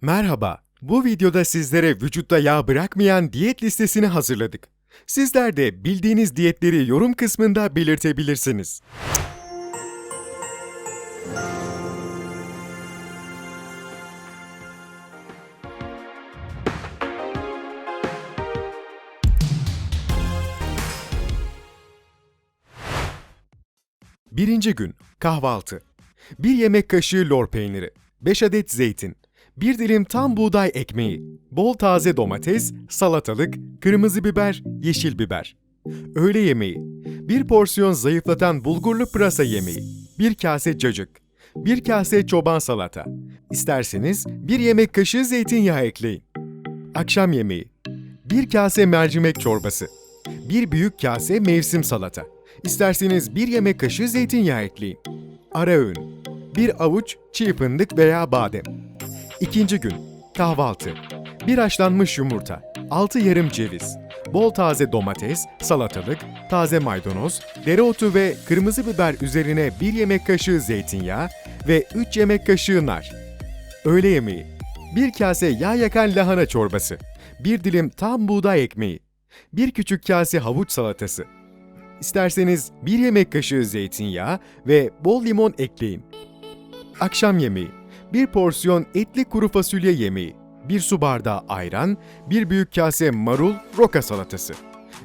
Merhaba. Bu videoda sizlere vücutta yağ bırakmayan diyet listesini hazırladık. Sizler de bildiğiniz diyetleri yorum kısmında belirtebilirsiniz. Birinci gün kahvaltı. 1 yemek kaşığı lor peyniri, 5 adet zeytin, 1 dilim tam buğday ekmeği, bol taze domates, salatalık, kırmızı biber, yeşil biber. Öğle yemeği, 1 porsiyon zayıflatan bulgurlu pırasa yemeği, 1 kase cacık, 1 kase çoban salata. İsterseniz 1 yemek kaşığı zeytinyağı ekleyin. Akşam yemeği, 1 kase mercimek çorbası, 1 büyük kase mevsim salata. İsterseniz 1 yemek kaşığı zeytinyağı ekleyin. Ara öğün, 1 avuç çiğ fındık veya badem. İkinci gün, kahvaltı. 1 haşlanmış yumurta, 6 yarım ceviz, bol taze domates, salatalık, taze maydanoz, dereotu ve kırmızı biber üzerine 1 yemek kaşığı zeytinyağı ve 3 yemek kaşığı nar. Öğle yemeği. 1 kase yağ yakan lahana çorbası, 1 dilim tam buğday ekmeği, 1 küçük kase havuç salatası. İsterseniz 1 yemek kaşığı zeytinyağı ve bol limon ekleyin. Akşam yemeği. 1 porsiyon etli kuru fasulye yemeği, 1 su bardağı ayran, 1 büyük kase marul, roka salatası.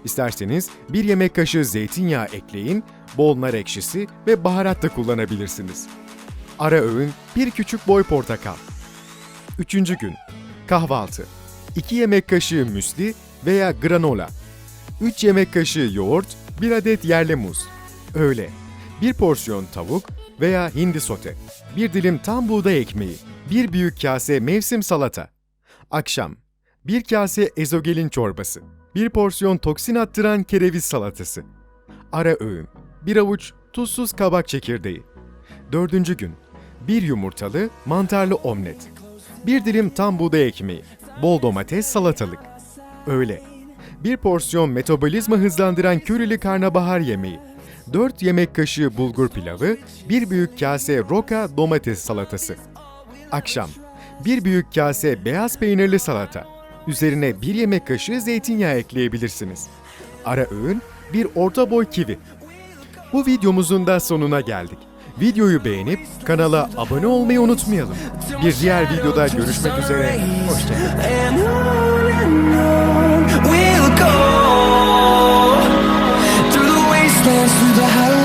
İsterseniz 1 yemek kaşığı zeytinyağı ekleyin, bol nar ekşisi ve baharat da kullanabilirsiniz. Ara öğün 1 küçük boy portakal. Üçüncü gün. Kahvaltı. 2 yemek kaşığı müsli veya granola. 3 yemek kaşığı yoğurt, 1 adet yerli muz. Öğle. 1 porsiyon tavuk veya hindi sote. 1 dilim tam buğday ekmeği. 1 büyük kase mevsim salata. Akşam. 1 kase ezogelin çorbası. 1 porsiyon toksin attıran kereviz salatası. Ara öğün. 1 avuç tuzsuz kabak çekirdeği. Dördüncü gün. 1 yumurtalı, mantarlı omlet. 1 dilim tam buğday ekmeği. Bol domates, salatalık. Öğle. 1 porsiyon metabolizma hızlandıran körili karnabahar yemeği. 4 yemek kaşığı bulgur pilavı, 1 büyük kase roka domates salatası. Akşam. 1 büyük kase beyaz peynirli salata. Üzerine 1 yemek kaşığı zeytinyağı ekleyebilirsiniz. Ara öğün, bir orta boy kivi. Bu videomuzun da sonuna geldik. Videoyu beğenip kanala abone olmayı unutmayalım. Bir diğer videoda görüşmek üzere. Hoşçakalın. Go through the highways.